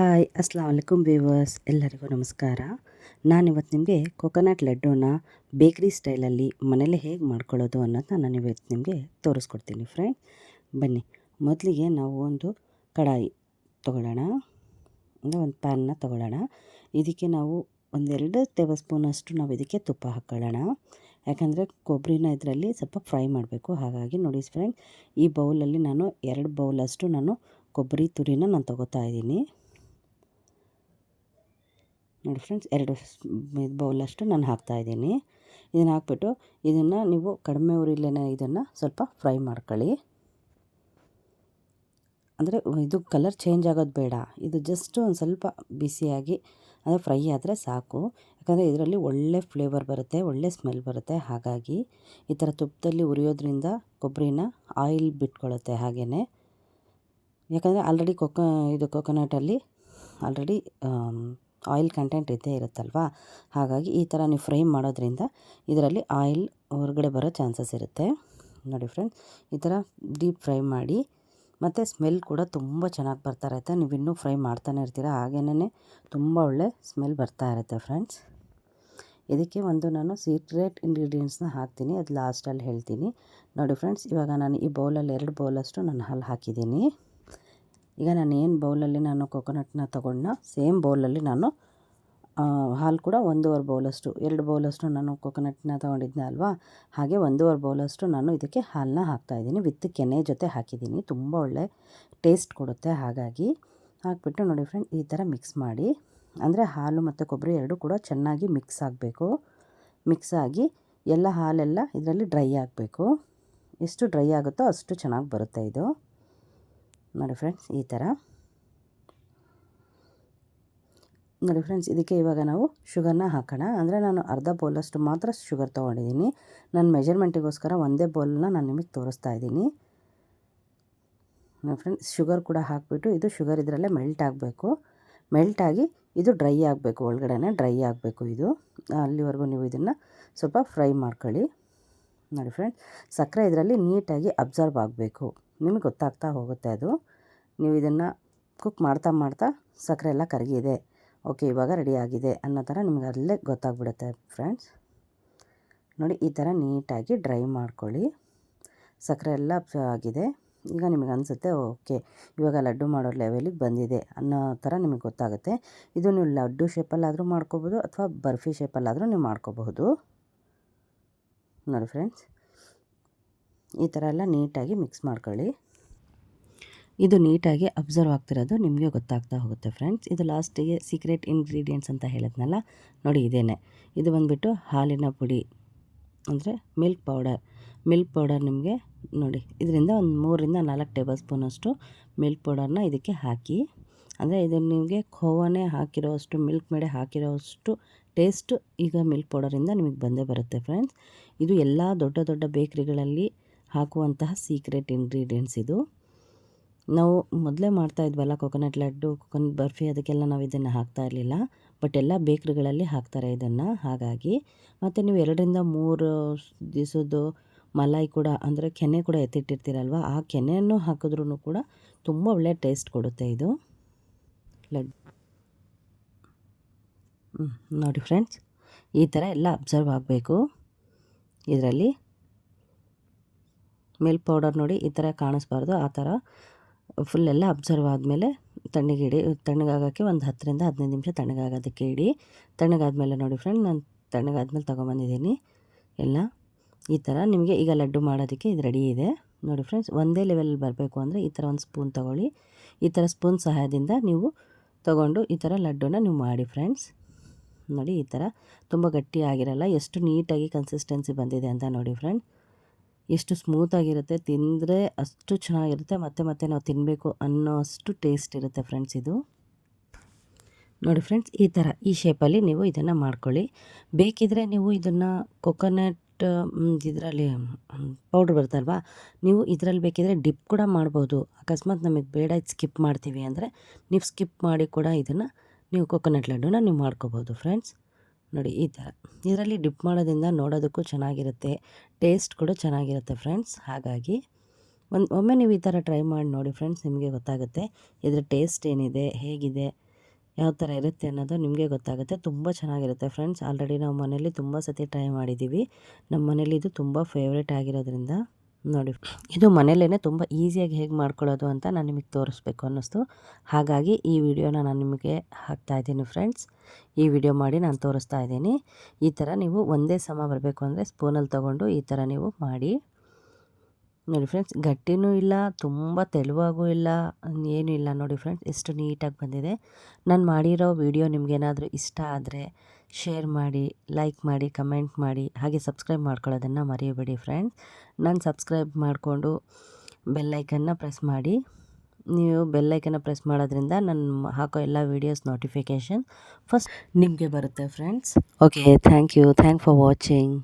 Hi, Assam ವಲೈಕುಮ್ viewers, ಎಲ್ಲರಿಗೂ ನಮಸ್ಕಾರ. ನಾನಿವತ್ತು ನಿಮಗೆ ಕೊಕೊನಟ್ ಲಡ್ಡೂನ ಬೇಕ್ರಿ ಸ್ಟೈಲಲ್ಲಿ ಮನೇಲೆ ಹೇಗೆ ಮಾಡ್ಕೊಳ್ಳೋದು ಅನ್ನೋದನ್ನ ನಾನು ಇವತ್ತು ನಿಮಗೆ ತೋರಿಸ್ಕೊಡ್ತೀನಿ ಫ್ರೆಂಡ್. ಬನ್ನಿ, ಮೊದಲಿಗೆ ನಾವು ಒಂದು ಕಡಾಯಿ ತೊಗೊಳ್ಳೋಣ. ಅಂದರೆ ಒಂದು ಪ್ಯಾನ್ನ ತೊಗೊಳ್ಳೋಣ. ಇದಕ್ಕೆ ನಾವು ಒಂದೆರಡು ಟೇಬಲ್ ಸ್ಪೂನಷ್ಟು ನಾವು ಇದಕ್ಕೆ ತುಪ್ಪ ಹಾಕ್ಕೊಳ್ಳೋಣ ಯಾಕಂದರೆ ಕೊಬ್ಬರಿನ ಇದರಲ್ಲಿ ಸ್ವಲ್ಪ ಫ್ರೈ ಮಾಡಬೇಕು. ಹಾಗಾಗಿ ನೋಡಿ ಫ್ರೆಂಡ್, ಈ ಬೌಲಲ್ಲಿ ನಾನು ಎರಡು ಬೌಲಷ್ಟು ನಾನು ಕೊಬ್ಬರಿ ತುರಿನ ನಾನು ತೊಗೋತಾ ಇದ್ದೀನಿ. ನೋಡಿ ಫ್ರೆಂಡ್ಸ್, ಎರಡು ಬೌಲಷ್ಟು ನಾನು ಹಾಕ್ತಾಯಿದ್ದೀನಿ ಇದನ್ನು ಹಾಕ್ಬಿಟ್ಟು ಇದನ್ನು ನೀವು ಕಡಿಮೆ ಉರಿಲೇ ಇದನ್ನು ಸ್ವಲ್ಪ ಫ್ರೈ ಮಾಡ್ಕೊಳ್ಳಿ. ಅಂದರೆ ಇದು ಕಲರ್ ಚೇಂಜ್ ಆಗೋದು ಬೇಡ. ಇದು ಜಸ್ಟ್ ಒಂದು ಸ್ವಲ್ಪ ಬಿಸಿಯಾಗಿ ಅಂದರೆ ಫ್ರೈ ಆದರೆ ಸಾಕು. ಯಾಕಂದರೆ ಇದರಲ್ಲಿ ಒಳ್ಳೆ ಫ್ಲೇವರ್ ಬರುತ್ತೆ, ಒಳ್ಳೆ ಸ್ಮೆಲ್ ಬರುತ್ತೆ. ಹಾಗಾಗಿ ಈ ಥರ ತುಪ್ಪದಲ್ಲಿ ಉರಿಯೋದ್ರಿಂದ ಕೊಬ್ಬರಿನ ಆಯಿಲ್ ಬಿಟ್ಕೊಳ್ಳುತ್ತೆ ಹಾಗೆಯೇ ಯಾಕಂದರೆ ಆಲ್ರೆಡಿ ಕೊಕೊ, ಇದು ಕೊಕೊನಟಲ್ಲಿ ಆಲ್ರೆಡಿ ಆಯಿಲ್ ಕಂಟೆಂಟ್ ಇದ್ದೇ ಇರುತ್ತಲ್ವ? ಹಾಗಾಗಿ ಈ ಥರ ನೀವು ಫ್ರೈ ಮಾಡೋದ್ರಿಂದ ಇದರಲ್ಲಿ ಆಯಿಲ್ ಹೊರಗಡೆ ಬರೋ ಚಾನ್ಸಸ್ ಇರುತ್ತೆ. ನೋಡಿ ಫ್ರೆಂಡ್ಸ್, ಈ ಥರ ಡೀಪ್ ಫ್ರೈ ಮಾಡಿ ಮತ್ತು ಸ್ಮೆಲ್ ಕೂಡ ತುಂಬ ಚೆನ್ನಾಗಿ ಬರ್ತಾ ಇರುತ್ತೆ. ನೀವು ಇನ್ನೂ ಫ್ರೈ ಮಾಡ್ತಾನೆ ಇರ್ತೀರ, ಹಾಗೇನೇ ತುಂಬ ಒಳ್ಳೆ ಸ್ಮೆಲ್ ಬರ್ತಾ ಇರುತ್ತೆ ಫ್ರೆಂಡ್ಸ್. ಇದಕ್ಕೆ ಒಂದು ನಾನು ಸೀಕ್ರೆಟ್ ಇಂಗ್ರೀಡಿಯೆಂಟ್ಸ್ನ ಹಾಕ್ತೀನಿ, ಅದು ಲಾಸ್ಟಲ್ಲಿ ಹೇಳ್ತೀನಿ. ನೋಡಿ ಫ್ರೆಂಡ್ಸ್, ಇವಾಗ ನಾನು ಈ ಬೌಲಲ್ಲಿ ಎರಡು ಬೌಲಷ್ಟು ನಾನು ಹಾಲು ಹಾಕಿದ್ದೀನಿ. ಈಗ ನಾನು ಏನು ಬೌಲಲ್ಲಿ ನಾನು ಕೊಕೊನಟ್ನ ತೊಗೊಂಡ ಸೇಮ್ ಬೌಲಲ್ಲಿ ನಾನು ಹಾಲು ಕೂಡ ಒಂದೂವರೆ ಬೌಲಷ್ಟು, ಎರಡು ಬೌಲಷ್ಟು ನಾನು ಕೊಕೊನಟ್ನ ತೊಗೊಂಡಿದ್ದೆ ಅಲ್ವಾ? ಹಾಗೆ ಒಂದೂವರೆ ಬೌಲಷ್ಟು ನಾನು ಇದಕ್ಕೆ ಹಾಲನ್ನ ಹಾಕ್ತಾಯಿದ್ದೀನಿ ವಿತ್ ಕೆನೆ ಜೊತೆ ಹಾಕಿದ್ದೀನಿ. ತುಂಬ ಒಳ್ಳೆ ಟೇಸ್ಟ್ ಕೊಡುತ್ತೆ ಹಾಗಾಗಿ. ಹಾಕ್ಬಿಟ್ಟು ನೋಡಿ ಫ್ರೆಂಡ್ ಈ ಥರ ಮಿಕ್ಸ್ ಮಾಡಿ. ಅಂದರೆ ಹಾಲು ಮತ್ತು ಕೊಬ್ಬರಿ ಎರಡು ಕೂಡ ಚೆನ್ನಾಗಿ ಮಿಕ್ಸ್ ಆಗಬೇಕು. ಮಿಕ್ಸ್ ಆಗಿ ಎಲ್ಲ ಹಾಲೆಲ್ಲ ಇದರಲ್ಲಿ ಡ್ರೈ ಆಗಬೇಕು. ಎಷ್ಟು ಡ್ರೈ ಆಗುತ್ತೋ ಅಷ್ಟು ಚೆನ್ನಾಗಿ ಬರುತ್ತೆ ಇದು. ನೋಡಿ ಫ್ರೆಂಡ್ಸ್, ಈ ಥರ. ನೋಡಿ ಫ್ರೆಂಡ್ಸ್, ಇದಕ್ಕೆ ಇವಾಗ ನಾವು ಶುಗರ್ನ ಹಾಕೋಣ. ಅಂದರೆ ನಾನು ಅರ್ಧ ಬೌಲಷ್ಟು ಮಾತ್ರ ಶುಗರ್ ತೊಗೊಂಡಿದ್ದೀನಿ. ನನ್ನ ಮೆಜರ್ಮೆಂಟಿಗೋಸ್ಕರ ಒಂದೇ ಬೌಲನ್ನ ನಾನು ನಿಮಗೆ ತೋರಿಸ್ತಾ ಇದ್ದೀನಿ. ನೋಡಿ ಫ್ರೆಂಡ್ಸ್ ಶುಗರ್ ಕೂಡ ಹಾಕಿಬಿಟ್ಟು ಇದು ಶುಗರ್ ಇದರಲ್ಲೇ ಮೆಲ್ಟ್ ಆಗಬೇಕು. ಮೆಲ್ಟ್ ಆಗಿ ಇದು ಡ್ರೈ ಆಗಬೇಕು ಒಳಗಡೆ ಡ್ರೈ ಆಗಬೇಕು ಇದು. ಅಲ್ಲಿವರೆಗೂ ನೀವು ಇದನ್ನು ಸ್ವಲ್ಪ ಫ್ರೈ ಮಾಡ್ಕೊಳ್ಳಿ. ನೋಡಿ ಫ್ರೆಂಡ್ಸ್, ಸಕ್ಕರೆ ಇದರಲ್ಲಿ ನೀಟಾಗಿ ಅಬ್ಸರ್ವ್ ಆಗಬೇಕು. ನಿಮಗೆ ಗೊತ್ತಾಗ್ತಾ ಹೋಗುತ್ತೆ ಅದು. ನೀವು ಇದನ್ನು ಕುಕ್ ಮಾಡ್ತಾ ಮಾಡ್ತಾ ಸಕ್ಕರೆ ಎಲ್ಲ ಕರಗಿದೆ. ಓಕೆ, ಇವಾಗ ರೆಡಿ ಆಗಿದೆ ಅನ್ನೋ ಥರ ನಿಮಗೆ ಅಲ್ಲೇ ಗೊತ್ತಾಗ್ಬಿಡುತ್ತೆ ಫ್ರೆಂಡ್ಸ್ ನೋಡಿ, ಈ ಥರ ನೀಟಾಗಿ ಡ್ರೈ ಮಾಡ್ಕೊಳ್ಳಿ. ಸಕ್ಕರೆ ಎಲ್ಲ ಆಗಿದೆ. ಈಗ ನಿಮಗೆ ಅನಿಸುತ್ತೆ, ಓಕೆ, ಇವಾಗ ಲಡ್ಡು ಮಾಡೋ ಲೆವೆಲಿಗೆ ಬಂದಿದೆ ಅನ್ನೋ ಥರ ನಿಮಗೆ ಗೊತ್ತಾಗುತ್ತೆ. ಇದು ನೀವು ಲಡ್ಡು ಶೇಪಲ್ಲಾದರೂ ಮಾಡ್ಕೋಬೋದು ಅಥವಾ ಬರ್ಫಿ ಶೇಪಲ್ಲಾದರೂ ನೀವು ಮಾಡ್ಕೋಬಹುದು. ನೋಡಿ ಫ್ರೆಂಡ್ಸ್ ಈ ಥರ ಎಲ್ಲ ನೀಟಾಗಿ ಮಿಕ್ಸ್ ಮಾಡ್ಕೊಳ್ಳಿ. ಇದು ನೀಟಾಗಿ ಅಬ್ಸರ್ವ್ ಆಗ್ತಿರೋದು ನಿಮಗೆ ಗೊತ್ತಾಗ್ತಾ ಹೋಗುತ್ತೆ ಫ್ರೆಂಡ್ಸ್ ಇದು ಲಾಸ್ಟಿಗೆ ಸೀಕ್ರೆಟ್ ಇಂಗ್ರೀಡಿಯೆಂಟ್ಸ್ ಅಂತ ಹೇಳಿದ್ನಲ್ಲ, ನೋಡಿ ಇದೇನೆ. ಇದು ಬಂದುಬಿಟ್ಟು ಹಾಲಿನ ಪುಡಿ, ಅಂದರೆ ಮಿಲ್ಕ್ ಪೌಡರ್ ಮಿಲ್ಕ್ ಪೌಡರ್ ನಿಮಗೆ ನೋಡಿ, ಇದರಿಂದ ಒಂದು ಮೂರಿಂದ ನಾಲ್ಕು ಟೇಬಲ್ ಸ್ಪೂನಷ್ಟು ಮಿಲ್ಕ್ ಪೌಡರ್ನ ಇದಕ್ಕೆ ಹಾಕಿ, ಅಂದರೆ ಇದು ನಿಮಗೆ ಖೋವಾನೇ ಹಾಕಿರೋಷ್ಟು ಮಿಲ್ಕ್ ಮೇಡೆ ಹಾಕಿರೋಷ್ಟು ಟೇಸ್ಟು ಈಗ ಮಿಲ್ಕ್ ಪೌಡರಿಂದ ನಿಮಗೆ ಬಂದೇ ಬರುತ್ತೆ ಫ್ರೆಂಡ್ಸ್ ಇದು ಎಲ್ಲ ದೊಡ್ಡ ದೊಡ್ಡ ಬೇಕ್ರಿಗಳಲ್ಲಿ ಹಾಕುವಂತಹ ಸೀಕ್ರೆಟ್ ಇಂಗ್ರೀಡಿಯೆಂಟ್ಸ್ ಇದು. ನಾವು ಮೊದಲೇ ಮಾಡ್ತಾ ಇದ್ವಲ್ಲ ಕೊಕೊನಟ್ ಲಡ್ಡು ಕೊಕೊನಟ್ ಬರ್ಫಿ, ಅದಕ್ಕೆಲ್ಲ ನಾವು ಇದನ್ನು ಹಾಕ್ತಾ ಇರಲಿಲ್ಲ. ಬಟ್ ಎಲ್ಲ ಬೇಕ್ರಿಗಳಲ್ಲಿ ಹಾಕ್ತಾರೆ ಇದನ್ನು. ಹಾಗಾಗಿ ಮತ್ತು ನೀವು ಎರಡರಿಂದ ಮೂರು ದಿವಸದ್ದು ಮಲಾಯಿ ಕೂಡ, ಅಂದರೆ ಕೆನೆ ಕೂಡ ಎತ್ತಿಟ್ಟಿರ್ತೀರಲ್ವ, ಆ ಕೆನೆಯನ್ನು ಹಾಕಿದ್ರೂ ಕೂಡ ತುಂಬ ಒಳ್ಳೆಯ ಟೇಸ್ಟ್ ಕೊಡುತ್ತೆ ಇದು. ಲಡ್ಡು. ನೋಡಿ ಫ್ರೆಂಡ್ಸ್ ಈ ಥರ ಎಲ್ಲ ಅಬ್ಸರ್ವ್ ಆಗಬೇಕು. ಇದರಲ್ಲಿ ಮಿಲ್ಕ್ ಪೌಡರ್ ನೋಡಿ ಈ ಥರ ಕಾಣಿಸ್ಬಾರ್ದು. ಆ ಥರ ಫುಲ್ಲೆಲ್ಲ ಅಬ್ಸರ್ವ್ ಆದಮೇಲೆ ತಣ್ಣಗೆ ಇಡಿ ತಣ್ಣಗಾಗೋಕ್ಕೆ ಒಂದು ಹತ್ತರಿಂದ ಹದಿನೈದು ನಿಮಿಷ ತಣ್ಣಗಾಗೋದಕ್ಕೆ ಇಡಿ. ತಣ್ಣಗಾದ್ಮೇಲೆ ನೋಡಿ ಫ್ರೆಂಡ್ ನಾನು ತಣ್ಣಗಾದ್ಮೇಲೆ ತೊಗೊಂಬಂದಿದ್ದೀನಿ. ಎಲ್ಲ ಈ ಥರ ನಿಮಗೆ ಈಗ ಲಡ್ಡು ಮಾಡೋದಕ್ಕೆ ಇದು ರೆಡಿ ಇದೆ. ನೋಡಿ ಫ್ರೆಂಡ್ಸ್ ಒಂದೇ ಲೆವೆಲ್ ಬರಬೇಕು ಅಂದರೆ ಈ ಥರ ಒಂದು ಸ್ಪೂನ್ ತೊಗೊಳ್ಳಿ. ಈ ಥರ ಸ್ಪೂನ್ ಸಹಾಯದಿಂದ ನೀವು ತೊಗೊಂಡು ಈ ಥರ ಲಡ್ಡುನ ನೀವು ಮಾಡಿ ಫ್ರೆಂಡ್ಸ್ ನೋಡಿ ಈ ಥರ ತುಂಬ ಗಟ್ಟಿ ಆಗಿರಲ್ಲ ಎಷ್ಟು ನೀಟಾಗಿ ಕನ್ಸಿಸ್ಟೆನ್ಸಿ ಬಂದಿದೆ ಅಂತ ನೋಡಿ ಫ್ರೆಂಡ್ ಎಷ್ಟು ಸ್ಮೂತಾಗಿರುತ್ತೆ ತಿಂದರೆ ಅಷ್ಟು ಚೆನ್ನಾಗಿರುತ್ತೆ, ಮತ್ತೆ ಮತ್ತೆ ನಾವು ತಿನ್ನಬೇಕು ಅನ್ನೋ ಅಷ್ಟು ಟೇಸ್ಟ್ ಇರುತ್ತೆ ಫ್ರೆಂಡ್ಸ್ ಇದು. ನೋಡಿ ಫ್ರೆಂಡ್ಸ್, ಈ ಥರ ಈ ಶೇಪಲ್ಲಿ ನೀವು ಇದನ್ನು ಮಾಡ್ಕೊಳ್ಳಿ. ಬೇಕಿದ್ರೆ ನೀವು ಇದನ್ನು ಕೊಕೊನಟ್ ಇದರಲ್ಲಿ ಪೌಡ್ರ್ ಬರ್ತಲ್ವಾ ನೀವು ಇದರಲ್ಲಿ ಬೇಕಿದ್ರೆ ಡಿಪ್ ಕೂಡ ಮಾಡ್ಬೋದು. ಅಕಸ್ಮಾತ್ ನಮಗೆ ಬೇಡ, ಇದು ಸ್ಕಿಪ್ ಮಾಡ್ತೀವಿ ಅಂದರೆ ನೀವು ಸ್ಕಿಪ್ ಮಾಡಿ ಕೂಡ ಇದನ್ನು ನೀವು ಕೊಕೊನಟ್ ಲಡ್ಡುನ ನೀವು ಮಾಡ್ಕೋಬೋದು ಫ್ರೆಂಡ್ಸ್. ನೋಡಿ, ಈ ಥರ. ಇದರಲ್ಲಿ ಡಿಪ್ ಮಾಡೋದ್ರಿಂದ ನೋಡೋದಕ್ಕೂ ಚೆನ್ನಾಗಿರುತ್ತೆ. ಟೇಸ್ಟ್ ಕೂಡ ಚೆನ್ನಾಗಿರುತ್ತೆ ಫ್ರೆಂಡ್ಸ್ ಹಾಗಾಗಿ ಒಂದು, ಒಮ್ಮೆ ನೀವು ಈ ಥರ ಟ್ರೈ ಮಾಡಿ ನೋಡಿ ಫ್ರೆಂಡ್ಸ್ ನಿಮಗೆ ಗೊತ್ತಾಗುತ್ತೆ. ಇದರ ಟೇಸ್ಟ್ ಏನಿದೆ, ಹೇಗಿದೆ, ಯಾವ ಥರ ಇರುತ್ತೆ ಅನ್ನೋದು ನಿಮಗೆ ಗೊತ್ತಾಗುತ್ತೆ. ತುಂಬ ಚೆನ್ನಾಗಿರುತ್ತೆ ಫ್ರೆಂಡ್ಸ್ ಆಲ್ರೆಡಿ ನಾವು ಮನೇಲಿ ತುಂಬ ಸತಿ ಟ್ರೈ ಮಾಡಿದ್ದೀವಿ ನಮ್ಮ ಮನೇಲಿ ಇದು ತುಂಬ ಫೇವ್ರೇಟ್ ಆಗಿರೋದ್ರಿಂದ. ನೋಡಿ. ಇದು ಮನೇಲೇ ತುಂಬ ಈಸಿಯಾಗಿ ಹೇಗೆ ಮಾಡ್ಕೊಳ್ಳೋದು ಅಂತ ನಾನು ನಿಮಗೆ ತೋರಿಸ್ಬೇಕು ಅನ್ನಿಸ್ತು. ಹಾಗಾಗಿ ಈ ವಿಡಿಯೋನ ನಾನು ನಿಮಗೆ ಹಾಕ್ತಾ ಇದ್ದೀನಿ ಫ್ರೆಂಡ್ಸ್. ಈ ವಿಡಿಯೋ ಮಾಡಿ ನಾನು ತೋರಿಸ್ತಾ ಇದ್ದೀನಿ. ಈ ಥರ ನೀವು ಒಂದೇ ಸಮ ಬರಬೇಕು ಅಂದರೆ ಸ್ಪೂನಲ್ಲಿ ತೊಗೊಂಡು ಈ ಥರ ನೀವು ಮಾಡಿ ನೋಡಿ ಫ್ರೆಂಡ್ಸ್ ಗಟ್ಟಿನೂ ಇಲ್ಲ, ತುಂಬ ತೆಳುವಾಗೂ ಇಲ್ಲ, ಏನೂ ಇಲ್ಲ. ನೋಡಿ ಫ್ರೆಂಡ್ಸ್ ಎಷ್ಟು ನೀಟಾಗಿ ಬಂದಿದೆ. ನಾನು ಮಾಡಿರೋ ವಿಡಿಯೋ ನಿಮಗೇನಾದರೂ ಇಷ್ಟ ಆದರೆ ಶೇರ್ ಮಾಡಿ ಲೈಕ್ ಮಾಡಿ ಕಮೆಂಟ್ ಮಾಡಿ, ಹಾಗೆ ಸಬ್ಸ್ಕ್ರೈಬ್ ಮಾಡ್ಕೊಳ್ಳೋದನ್ನು ಮರೆಯಬೇಡಿ ಫ್ರೆಂಡ್ಸ್ ನಾನು ಸಬ್ಸ್ಕ್ರೈಬ್ ಮಾಡಿಕೊಂಡು ಬೆಲ್ಲೈಕನ್ನ ಪ್ರೆಸ್ ಮಾಡಿ. ನೀವು ಬೆಲ್ಲೈಕನ್ನ ಪ್ರೆಸ್ ಮಾಡೋದ್ರಿಂದ ನಾನು ಹಾಕೋ ಎಲ್ಲ ವೀಡಿಯೋಸ್ ನೋಟಿಫಿಕೇಷನ್ ಫಸ್ಟ್ ನಿಮಗೆ ಬರುತ್ತೆ friends okay thank you thank for watching